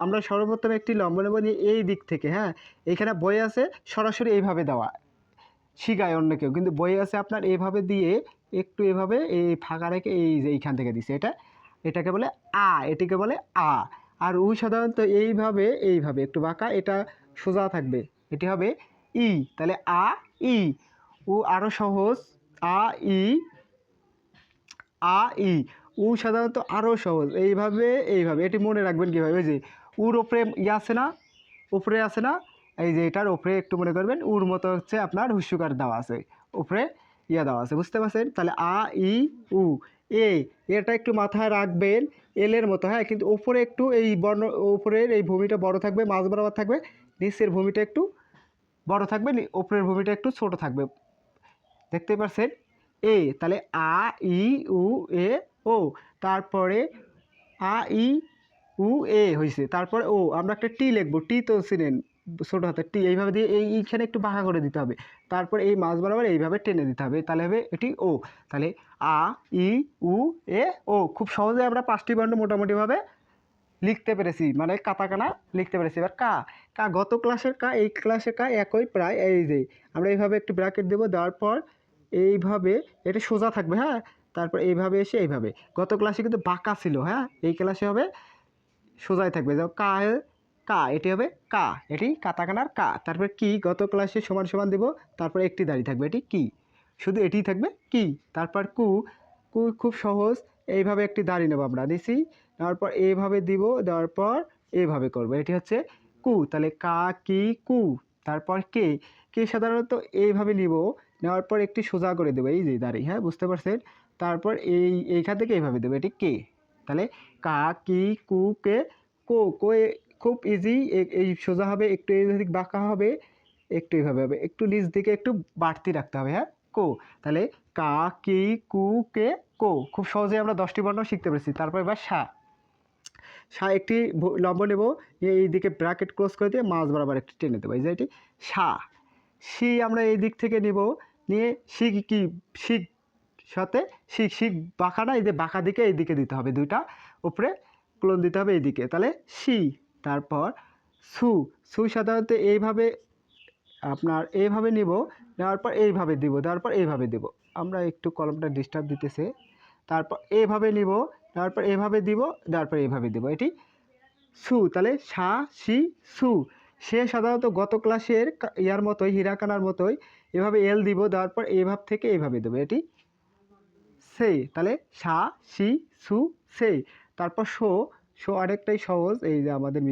আমরা সর্বপ্রথম একটি লম্ব নেব নিয়ে এই দিক থেকে হ্যাঁ? এখানে বই আছে, সরাসরি এইভাবে দেওয়া। শিখায় অন্য কেউ, কিন্তু বই আছে আপনার এইভাবে দিয়ে একটু এভাবে এই ফাঁকা রেখে এই যে এইখান থেকে দিছে, এটা? এটাকে বলে আ, এটিকে বলে আ। আর উ সাধারণত এইভাবে এইভাবে, একটু বাঁকা, এটা সোজা থাকবে। এটি হবে ই, তাহলে আ, ই। উ আরও সহজ, আ, ই আ, ই। উ সাধারণত আরও সহজ। এইভাবে এইভাবে। এটি মনে রাখবেন কীভাবে? যে উর ওপরে ইয়ে আছে না? উপরে আছে না? এই যে এটার ওপরে একটু মনে করবেন, উর মতো হচ্ছে আপনার হুস্যুকার দেওয়া আছে। উপরে ইয়া দেওয়া আছে, বুঝতে পারছেন? তাহলে আ, ই, উ, এ, এটা একটু মাথায় রাখবেন এলের মতো হ্যাঁ? কিন্তু ওপরে একটু এই বর্ণ ওপরের এই ভূমিটা বড় থাকবে, মাঝ বরাবর থাকবে, নিচের ভূমিটা একটু বড় থাকবে ওপরের ভূমিটা একটু ছোট থাকবে। দেখতে পাচ্ছেন এ, তাহলে আ, ই, উ, এ ও, তারপরে আ, ই, উ, এ হয়েছে তারপরে ও, আমরা একটা টি লিখব। টি তো চিনেন, ছোটো হাতের টি। এইভাবে দিয়ে এই, এইখানে একটু বাঁকা করে দিতে হবে। তারপর এই মাছ বরাবর এইভাবে টেনে দিতে হবে। তাহলে হবে এটি ও। তাহলে আ, ই, উ, এ, ও। খুব সহজে আমরা পাঁচটি বর্ণ মোটামুটিভাবে লিখতে পেরেছি। মানে কাতাকানা লিখতে পেরেছি। এবার কা। কা গত ক্লাসের কা, এই ক্লাসের কা একই প্রায়। এই যে, আমরা এইভাবে একটু ব্র্যাকেট দেবো। দেওয়ার পর এইভাবে এটা সোজা থাকবে হ্যাঁ? তারপর এইভাবে এসে এইভাবে। গত ক্লাসে কিন্তু বাঁকা ছিল হ্যাঁ? এই ক্লাসে হবে সোজাই থাকবে। যাও, কা কা, এটি হবে কা, এটি কাতাকানার কা। তারপর কি, গত ক্লাসে সমান সমান দেব, তারপর একটি দাঁড়িয়ে থাকবে, এটি কি? শুধু এটিই থাকবে, কি? তারপর কু কু খুব সহজ, এইভাবে একটি দাঁড়িয়ে নেব আমরা দিছি নেওয়ার পর এইভাবে দিব, দেওয়ার পর এইভাবে করব, এটি হচ্ছে কু। তাহলে কা, কি, কু, তারপর কে? কে সাধারণত এইভাবে নিব নেওয়ার পর একটি সোজা করে দেবো, এই যে দাঁড়িয়ে হ্যাঁ বুঝতে পারছেন? তারপর এই, এইখান থেকে এইভাবে দেবো, এটি কে? তাহলে কা, কি, কু, কে, কো কো খুব ইজি এই সোজা হবে, একটু এদিক বাঁকা হবে, একটু এইভাবে হবে, একটু নিচ দিকে একটু বাড়তি রাখতে হবে হ্যাঁ কো। তাহলে কা, কি, কু, কে, কো, খুব সহজে আমরা দশটি বর্ণ শিখতে পেরেছি, তারপর এবার সা। সা একটি লম্ব নেব এই দিকে ব্র্যাকেট ক্লোজ করে দিয়ে মাছ বরাবর একটি টেনে দেবো, এই যে এটি, সা। সি আমরা এই দিক থেকে নেব নিয়ে শিখ কি, শিখ সাথে শিখ শিখ বাঁকাটা এই যে বাঁকা দিকে এই দিকে দিতে হবে, দুইটা উপরে ক্লোন দিতে হবে এইদিকে। তাহলে সি, তারপর সু সু সাধারণত এইভাবে আপনার এইভাবে নিব, নেওয়ার পর এইভাবে দিব দেওয়ার পর এইভাবে দিব। আমরা একটু কলমটা ডিস্টার্ব দিতেছে। তারপর এইভাবে নিব পর এইভাবে দিব দেওয়ার পর এইভাবে দিব। এটি সু, তাহলে সা, সি, সু। সে সাধারণত গত ক্লাসের ইয়ার মতোই, হিরাকানার মতোই, এভাবে এল দিব, দেওয়ার পর এইভাব থেকে এভাবে দেবো। এটি সে, তাহলে সা, সি, সু, সে, তারপর শো শো আরেকটাই সহজ, এই যে আমাদের